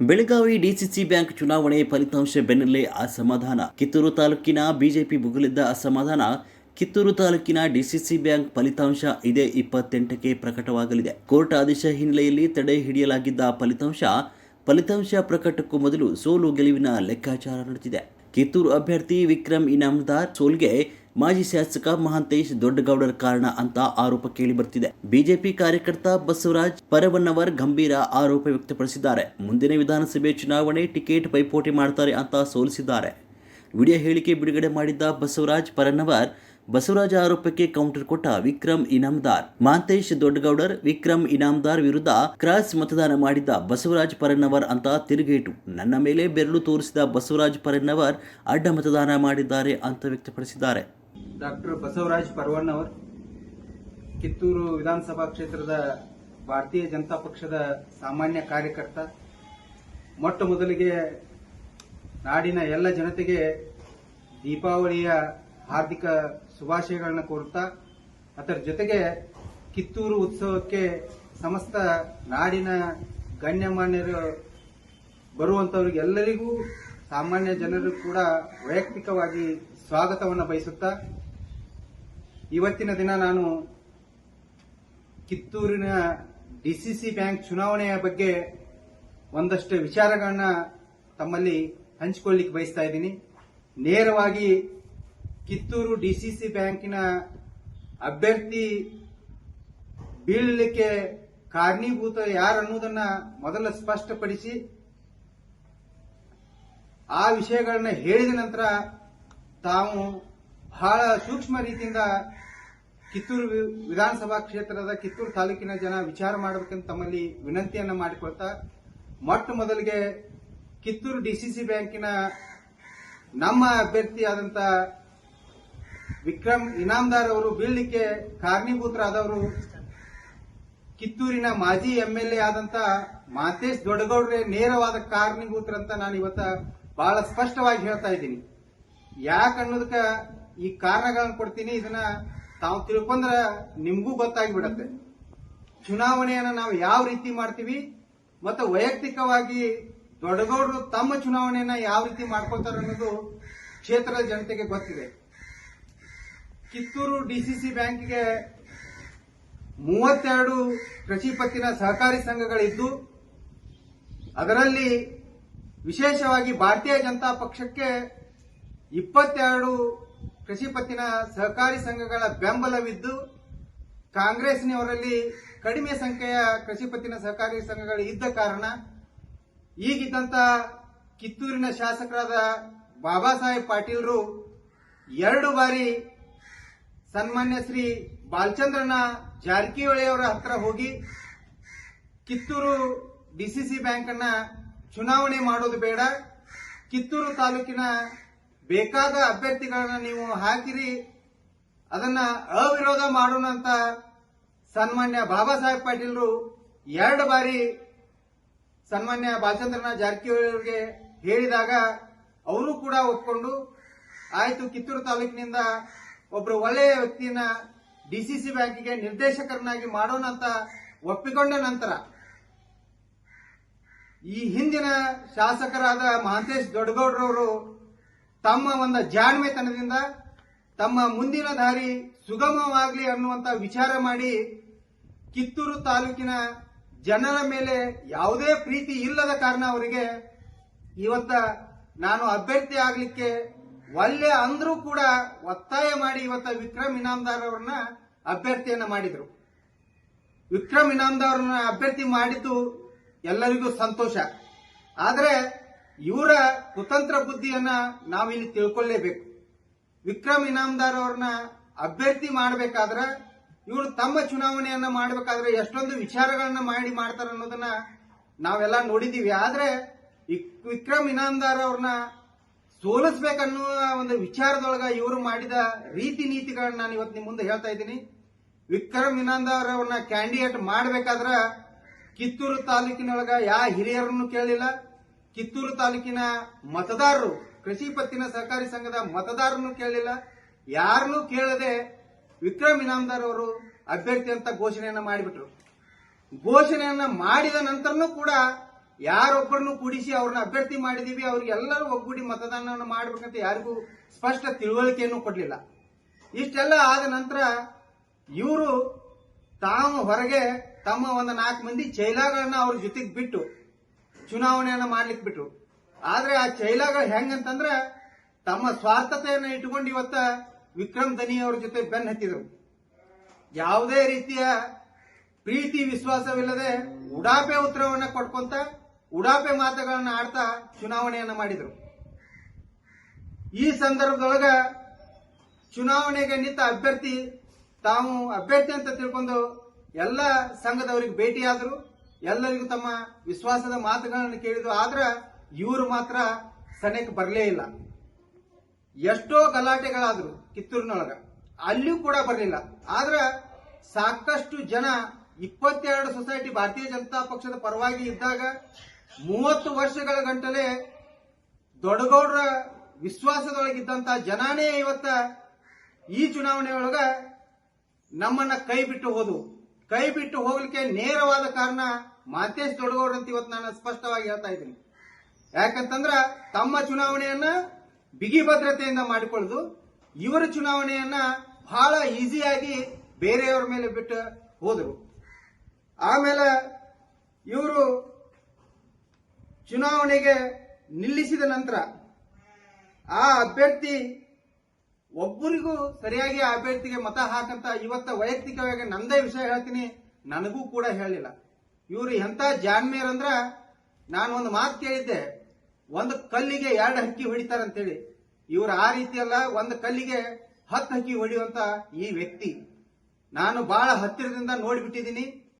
Belagavi DCC bank ಚುನಾವಣೆ ಫಲಿತಾಂಶ ಬೆನ್ನಲ್ಲೇ ಅಸಮಾಧಾನ. ಕಿತ್ತೂರು ತಾಲೂಕಿನ ಬಿಜೆಪಿ ಭುಗಿಲಿದ್ದ ಅಸಮಾಧಾನ. ಕಿತ್ತೂರು ತಾಲೂಕಿನ ಡಿಸಿಸಿ ಬ್ಯಾಂಕ್ ಫಲಿತಾಂಶ ಇದೇ ಇಪ್ಪತ್ತೆಂಟಕ್ಕೆ ಪ್ರಕಟವಾಗಲಿದೆ. ಕೋರ್ಟ್ ಆದೇಶ ಹಿನ್ನೆಲೆಯಲ್ಲಿ ತಡೆ ಹಿಡಿಯಲಾಗಿದ್ದ ಫಲಿತಾಂಶ ಫಲಿತಾಂಶ ಪ್ರಕಟಕ್ಕೂ ಮೊದಲು ಸೋಲು ಗೆಲುವಿನ ಲೆಕ್ಕಾಚಾರ ನಡೆದಿದೆ. ಕಿತ್ತೂರು ಅಭ್ಯರ್ಥಿ ವಿಕ್ರಮ್ ಇನಾಮದಾರ್ ಸೋಲ್ಗೆ ಮಾಜಿ ಶಾಸಕ ಮಹಾಂತೇಶ್ ದೊಡ್ಡಗೌಡರ ಕಾರಣ ಅಂತ ಆರೋಪ ಕೇಳಿ ಬರ್ತಿದೆ. ಬಿಜೆಪಿ ಕಾರ್ಯಕರ್ತ ಬಸವರಾಜ್ ಪರವನ್ನವರ್ ಗಂಭೀರ ಆರೋಪ ವ್ಯಕ್ತಪಡಿಸಿದ್ದಾರೆ. ಮುಂದಿನ ವಿಧಾನಸಭೆ ಚುನಾವಣೆ ಟಿಕೆಟ್ ಪೈಪೋಟಿ ಮಾಡ್ತಾರೆ ಅಂತ ಸೋಲಿಸಿದ್ದಾರೆ. ವಿಡಿಯೋ ಹೇಳಿಕೆ ಬಿಡುಗಡೆ ಮಾಡಿದ್ದ ಬಸವರಾಜ್ ಪರನ್ನವರ್ ಬಸವರಾಜ ಆರೋಪಕ್ಕೆ ಕೌಂಟರ್ ಕೊಟ್ಟ ವಿಕ್ರಮ್ ಇನಾಮದಾರ್. ಮಾಂತೇಶ್ ದೊಡ್ಡಗೌಡರ್ ವಿಕ್ರಮ್ ಇನಾಮದಾರ್ ವಿರುದ್ಧ ಕ್ರಾಸ್ ಮತದಾನ ಮಾಡಿದ್ದ ಬಸವರಾಜ್ ಪರನ್ನವರ್ ಅಂತ ತಿರುಗೇಟು. ನನ್ನ ಮೇಲೆ ಬೆರಳು ತೋರಿಸಿದ ಬಸವರಾಜ್ ಪರನ್ನವರ್ ಅಡ್ಡ ಮತದಾನ ಮಾಡಿದ್ದಾರೆ ಅಂತ ವ್ಯಕ್ತಪಡಿಸಿದ್ದಾರೆ. ಡಾಕ್ಟರ್ ಬಸವರಾಜ್ ಪರ್ವಣ್ಣವರ್ ಕಿತ್ತೂರು ವಿಧಾನಸಭಾ ಕ್ಷೇತ್ರದ ಭಾರತೀಯ ಜನತಾ ಪಕ್ಷದ ಸಾಮಾನ್ಯ ಕಾರ್ಯಕರ್ತ. ಮೊಟ್ಟ ಮೊದಲಿಗೆ ನಾಡಿನ ಎಲ್ಲ ಜನತೆಗೆ ದೀಪಾವಳಿಯ ಹಾರ್ದಿಕ ಶುಭಾಶಯಗಳನ್ನು ಕೋರುತ್ತಾ, ಅದರ ಜೊತೆಗೆ ಕಿತ್ತೂರು ಉತ್ಸವಕ್ಕೆ ಸಮಸ್ತ ನಾಡಿನ ಗಣ್ಯಮಾನ್ಯರು ಬರುವಂತವರಿಗೆ ಎಲ್ಲರಿಗೂ ಸಾಮಾನ್ಯ ಜನರು ಕೂಡ ವೈಯಕ್ತಿಕವಾಗಿ ಸ್ವಾಗತವನ್ನು ಬಯಸುತ್ತಾ, ಇವತ್ತಿನ ದಿನ ನಾನು ಕಿತ್ತೂರಿನ ಡಿಸಿಸಿ ಬ್ಯಾಂಕ್ ಚುನಾವಣೆಯ ಬಗ್ಗೆ ಒಂದಷ್ಟು ವಿಚಾರಗಳನ್ನ ತಮ್ಮಲ್ಲಿ ಹಂಚಿಕೊಳ್ಳಿಕ್ಕೆ ಬಯಸ್ತಾ ಇದ್ದೀನಿ. ನೇರವಾಗಿ ಕಿತ್ತೂರು ಡಿಸಿಸಿ ಬ್ಯಾಂಕಿನ ಅಭ್ಯರ್ಥಿ ಬೀಳಲಿಕ್ಕೆ ಕಾರಣೀಭೂತ ಯಾರು ಅನ್ನೋದನ್ನ ಮೊದಲ ಸ್ಪಷ್ಟಪಡಿಸಿ ಆ ವಿಷಯಗಳನ್ನ ಹೇಳಿದ ನಂತರ ತಾವು ಬಹಳ ಸೂಕ್ಷ್ಮ ರೀತಿಯಿಂದ ಕಿತ್ತೂರು ವಿಧಾನಸಭಾ ಕ್ಷೇತ್ರದ ಕಿತ್ತೂರು ತಾಲೂಕಿನ ಜನ ವಿಚಾರ ಮಾಡಬೇಕಂತ ತಮ್ಮಲ್ಲಿ ವಿನಂತಿಯನ್ನು ಮಾಡಿಕೊಳ್ತಾ, ಮೊಟ್ಟ ಮೊದಲಿಗೆ ಕಿತ್ತೂರು ಡಿಸಿಸಿ ಬ್ಯಾಂಕಿನ ನಮ್ಮ ಅಭ್ಯರ್ಥಿಯಾದಂತ ವಿಕ್ರಮ್ ಇನಾಮದಾರ್ ಅವರು ಬೀಳಲಿಕ್ಕೆ ಕಾರಣೀಭೂತರಾದವರು, ಕಿತ್ತೂರಿನ ಮಾಜಿ ಎಂಎಲ್ಎ ಆದಂತ ಮಾತೇಶ್ ದೊಡ್ಡಗೌಡ್ರೆ ನೇರವಾದ ಕಾರಣೀಭೂತರಂತ ನಾನು ಇವತ್ತ ಬಹಳ ಸ್ಪಷ್ಟವಾಗಿ ಹೇಳ್ತಾ ಇದ್ದೀನಿ. ಯಾಕೆ ಅನ್ನೋದಕ್ಕ ಈ ಕಾರಣಗಳನ್ನು ಕೊಡ್ತೀನಿ, ಇದನ್ನ ತಾವು ತಿಳ್ಕೊಂಡ್ರ ನಿಮಗೂ ಗೊತ್ತಾಗ್ಬಿಡತ್ತೆ. ಚುನಾವಣೆಯನ್ನು ನಾವು ಯಾವ ರೀತಿ ಮಾಡ್ತೀವಿ, ಮತ್ತು ವೈಯಕ್ತಿಕವಾಗಿ ದೊಡ್ಡಗೌಡರು ತಮ್ಮ ಚುನಾವಣೆಯನ್ನ ಯಾವ ರೀತಿ ಮಾಡ್ಕೊಳ್ತಾರೆ ಅನ್ನೋದು ಕ್ಷೇತ್ರದ ಜನತೆಗೆ ಗೊತ್ತಿದೆ. ಕಿತ್ತೂರು ಡಿಸಿಸಿ ಬ್ಯಾಂಕ್ಗೆ ಮೂವತ್ತೆರಡು ಕೃಷಿ ಪತ್ತಿನ ಸಹಕಾರಿ ಸಂಘಗಳಿದ್ದು, ಅದರಲ್ಲಿ ವಿಶೇಷವಾಗಿ ಭಾರತೀಯ ಜನತಾ ಪಕ್ಷಕ್ಕೆ ಇಪ್ಪತ್ತೆರಡು ಕೃಷಿ ಪತ್ತಿನ ಸಹಕಾರಿ ಸಂಘಗಳ ಬೆಂಬಲವಿದ್ದು ಕಾಂಗ್ರೆಸ್ನವರಲ್ಲಿ ಕಡಿಮೆ ಸಂಖ್ಯೆಯ ಕೃಷಿ ಪತ್ತಿನ ಸಹಕಾರಿ ಸಂಘಗಳು ಇದ್ದ ಕಾರಣ, ಈಗಿದ್ದಂತ ಕಿತ್ತೂರಿನ ಶಾಸಕರಾದ ಬಾಬಾ ಸಾಹೇಬ್ ಪಾಟೀಲ್ರು ಎರಡು ಬಾರಿ ಸನ್ಮಾನ್ಯ ಶ್ರೀ ಬಾಲಚಂದ್ರನ ಜಾರಕಿಹೊಳಿಯವರ ಹತ್ರ ಹೋಗಿ ಕಿತ್ತೂರು ಡಿಸಿಸಿ ಬ್ಯಾಂಕ್ ಅನ್ನ ಚುನಾವಣೆ ಮಾಡೋದು ಬೇಡ. ಕಿತ್ತೂರು ತಾಲೂಕಿನ ಬೇಕಾದ ಅಭ್ಯರ್ಥಿಗಳನ್ನ ನೀವು ಹಾಕಿರಿ. ಅದನ್ನ ಅವಿರೋಧ ಮಾಡೋಣ ಅಂತ ಸನ್ಮಾನ್ಯ ಬಾಬಾ ಸಾಹೇಬ್ ಪಾಟೀಲ್ರು ಎರಡು ಬಾರಿ ಸನ್ಮಾನ್ಯ ಭಾಚಂದ್ರನ ಜಾರಕಿಹೊಳಿ ಅವರಿಗೆ ಹೇಳಿದಾಗ ಅವರು ಕೂಡ ಒಪ್ಕೊಂಡು, ಆಯಿತು, ಕಿತ್ತೂರು ತಾಲೂಕಿನಿಂದ ಒಬ್ರು ಒಳ್ಳೆಯ ವ್ಯಕ್ತಿಯನ್ನ ಡಿಸಿಸಿ ಬ್ಯಾಂಕಿಗೆ ನಿರ್ದೇಶಕರನ್ನಾಗಿ ಮಾಡೋಣ ಅಂತ ಒಪ್ಪಿಕೊಂಡ ನಂತರ ಈ ಹಿಂದಿನ ಶಾಸಕರಾದ ಮಹಾಂತೇಶ್ ದೊಡ್ಡಗೌಡ್ರವರು ತಮ್ಮ ಒಂದು ಜಾಣ್ಮೆತನದಿಂದ ತಮ್ಮ ಮುಂದಿನ ದಾರಿ ಸುಗಮವಾಗಲಿ ಅನ್ನುವಂತ ವಿಚಾರ ಮಾಡಿ ಕಿತ್ತೂರು ತಾಲೂಕಿನ ಜನರ ಮೇಲೆ ಯಾವುದೇ ಪ್ರೀತಿ ಇಲ್ಲದ ಕಾರಣ ಅವರಿಗೆ ಇವತ್ತ ನಾನು ಅಭ್ಯರ್ಥಿ ಆಗಲಿಕ್ಕೆ ಒಳ್ಳೆ ಅಂದ್ರೂ ಕೂಡ ಒತ್ತಾಯ ಮಾಡಿ ಇವತ್ತ ವಿಕ್ರಮ್ ಇನಾಮದಾರ್ ಅವರನ್ನ ಅಭ್ಯರ್ಥಿಯನ್ನ ಮಾಡಿದ್ರು. ವಿಕ್ರಮ್ ಇನಾಮದಾರ್ ಅವ್ರನ್ನ ಅಭ್ಯರ್ಥಿ ಮಾಡಿದ್ದು ಎಲ್ಲರಿಗೂ ಸಂತೋಷ. ಆದರೆ ಇವರ ಕುತಂತ್ರ ಬುದ್ಧಿಯನ್ನ ನಾವಿಲ್ಲಿ ತಿಳ್ಕೊಳ್ಳೇಬೇಕು. ವಿಕ್ರಮ್ ಇನಾಮದಾರ್ ಅವ್ರನ್ನ ಅಭ್ಯರ್ಥಿ ಮಾಡಬೇಕಾದ್ರೆ, ಇವರು ತಮ್ಮ ಚುನಾವಣೆಯನ್ನ ಮಾಡಬೇಕಾದ್ರೆ ಎಷ್ಟೊಂದು ವಿಚಾರಗಳನ್ನ ಮಾಡಿ ಮಾಡ್ತಾರೆ ಅನ್ನೋದನ್ನ ನಾವೆಲ್ಲ ನೋಡಿದೀವಿ. ಆದ್ರೆ ವಿಕ್- ವಿಕ್ರಮ್ ಇನಾಮದಾರ್ ಅವ್ರನ್ನ ಸೋಲಿಸ್ಬೇಕನ್ನುವ ಒಂದು ವಿಚಾರದೊಳಗ ಇವರು ಮಾಡಿದ ರೀತಿ ನೀತಿಗಳನ್ನ ನಾನು ಇವತ್ತು ನಿಮ್ಮ ಮುಂದೆ ಹೇಳ್ತಾ ಇದ್ದೀನಿ. ವಿಕ್ರಮ್ ಇನಾಮದಾರ್ ಅವ್ರನ್ನ ಕ್ಯಾಂಡಿಡೇಟ್ ಮಾಡಬೇಕಾದ್ರ ಕಿತ್ತೂರು ತಾಲೂಕಿನೊಳಗ ಯಾ ಹಿರಿಯರನ್ನು ಕೇಳಿಲ್ಲ? ಕಿತ್ತೂರು ತಾಲೂಕಿನ ಮತದಾರರು, ಕೃಷಿ ಪತ್ತಿನ ಸಹಕಾರಿ ಸಂಘದ ಮತದಾರರನ್ನು ಕೇಳಿಲ್ಲ? ಯಾರನ್ನೂ ಕೇಳದೆ ವಿಕ್ರಮ್ ಇನಾಮದಾರ್ ಅವರು ಅಭ್ಯರ್ಥಿ ಅಂತ ಘೋಷಣೆಯನ್ನ ಮಾಡಿಬಿಟ್ರು. ಘೋಷಣೆಯನ್ನ ಮಾಡಿದ ನಂತರನೂ ಕೂಡ ಯಾರೊಬ್ಬರನ್ನು ಕೂಡಿಸಿ ಅವ್ರನ್ನ ಅಭ್ಯರ್ಥಿ ಮಾಡಿದೀವಿ, ಅವ್ರಿಗೆಲ್ಲರೂ ಒಗ್ಗೂಡಿ ಮತದಾನವನ್ನು ಮಾಡಬೇಕಂತ ಯಾರಿಗೂ ಸ್ಪಷ್ಟ ತಿಳುವಳಿಕೆಯನ್ನು ಕೊಡಲಿಲ್ಲ. ಇಷ್ಟೆಲ್ಲ ಆದ ನಂತರ ಇವರು ತಾವು ಹೊರಗೆ ತಮ್ಮ ಒಂದು ನಾಲ್ಕು ಮಂದಿ ಚೈಲಾಗಳನ್ನ ಅವ್ರ ಜೊತೆಗೆ ಬಿಟ್ಟು ಚುನಾವಣೆಯನ್ನ ಮಾಡ್ಲಿಕ್ಕೆ ಬಿಟ್ರು. ಆದ್ರೆ ಆ ಚೈಲಾಗಳು ಹೆಂಗಂತಂದ್ರೆ ತಮ್ಮ ಸ್ವಾರ್ಥತೆಯನ್ನ ಇಟ್ಕೊಂಡು ಇವತ್ತ ವಿಕ್ರಮ್ ದನಿ ಅವ್ರ ಜೊತೆ ಬೆನ್ ಹತ್ತಿದ್ರು. ಯಾವುದೇ ರೀತಿಯ ಪ್ರೀತಿ ವಿಶ್ವಾಸವಿಲ್ಲದೆ ಉಡಾಪೆ ಉತ್ತರವನ್ನ ಕೊಡ್ಕೊಂತ ಉಡಾಪೆ ಮಾತುಗಳನ್ನ ಆಡ್ತಾ ಚುನಾವಣೆಯನ್ನ ಮಾಡಿದ್ರು. ಈ ಸಂದರ್ಭದೊಳಗ ಚುನಾವಣೆಗೆ ನಿಂತ ಅಭ್ಯರ್ಥಿ ತಾವು ಅಭ್ಯರ್ಥಿ ಅಂತ ತಿಳ್ಕೊಂಡು ಎಲ್ಲ ಸಂಘದವರಿಗೆ ಭೇಟಿಯಾದರು, ಎಲ್ಲರಿಗೂ ತಮ್ಮ ವಿಶ್ವಾಸದ ಮಾತುಗಳನ್ನು ಕೇಳಿದ್ರು. ಆದ್ರೆ ಇವರು ಮಾತ್ರ ಸನೆಕ್ ಬರಲೇ ಇಲ್ಲ. ಎಷ್ಟೋ ಗಲಾಟೆಗಳಾದ್ರು ಕಿತ್ತೂರಿನೊಳಗ. ಅಲ್ಲಿಯೂ ಕೂಡ ಬರಲಿಲ್ಲ. ಆದ್ರೆ ಸಾಕಷ್ಟು ಜನ ಇಪ್ಪತ್ತೆರಡು ಸೊಸೈಟಿ ಭಾರತೀಯ ಜನತಾ ಪಕ್ಷದ ಪರವಾಗಿ ಇದ್ದಾಗ ಮೂವತ್ತು ವರ್ಷಗಳ ಗಂಟಲೆ ದೊಡ್ಡಗೌಡರ ವಿಶ್ವಾಸದೊಳಗಿದ್ದಂತ ಜನಾನೇ ಇವತ್ತ ಈ ಚುನಾವಣೆಯೊಳಗ ನಮ್ಮನ್ನ ಕೈ ಬಿಟ್ಟು ಹೋದು. ಕೈ ಬಿಟ್ಟು ಹೋಗ್ಲಿಕ್ಕೆ ನೇರವಾದ ಕಾರಣ ಮಾತೇಶ್ ದೊಡ್ಡಗೌಡ್ರ ಅಂತ ಇವತ್ತು ನಾನು ಸ್ಪಷ್ಟವಾಗಿ ಹೇಳ್ತಾ ಇದ್ದೀನಿ. ಯಾಕಂತಂದ್ರ ತಮ್ಮ ಚುನಾವಣೆಯನ್ನ ಬಿಗಿ ಭದ್ರತೆಯಿಂದ ಮಾಡಿಕೊಳ್ಳುದು, ಇವರ ಚುನಾವಣೆಯನ್ನ ಬಹಳ ಈಸಿಯಾಗಿ ಬೇರೆಯವರ ಮೇಲೆ ಬಿಟ್ಟು ಹೋದರು. ಆಮೇಲೆ ಇವರು ಚುನಾವಣೆಗೆ ನಿಲ್ಲಿಸಿದ ನಂತರ ಆ ಅಭ್ಯರ್ಥಿ ಒಬ್ಬರಿಗೂ ಸರಿಯಾಗಿ ಅಭ್ಯರ್ಥಿಗೆ ಮತ ಹಾಕಂತ ಇವತ್ತ ವೈಯಕ್ತಿಕವಾಗಿ ನಂದೇ ವಿಷಯ ಹೇಳ್ತೀನಿ. ನನಗೂ ಕೂಡ ಹೇಳಿಲ್ಲ ಇವರು ಎಂತ ಜಾನ್ಮೇರ್ ಅಂದ್ರ ನಾನು ಒಂದು ಮಾತು ಕೇಳಿದ್ದೆ. ಒಂದು ಕಲ್ಲಿಗೆ ಎರಡು ಹಕ್ಕಿ ಹೊಡಿತಾರಂತೇಳಿ ಇವರು ಆ ರೀತಿ ಅಲ್ಲ, ಒಂದು ಕಲ್ಲಿಗೆ ಹತ್ತು ಹಕ್ಕಿ ಹೊಡೆಯುವಂತ ಈ ವ್ಯಕ್ತಿ. ನಾನು ಬಹಳ ಹತ್ತಿರದಿಂದ ನೋಡಿಬಿಟ್ಟಿದ್ದೀನಿ.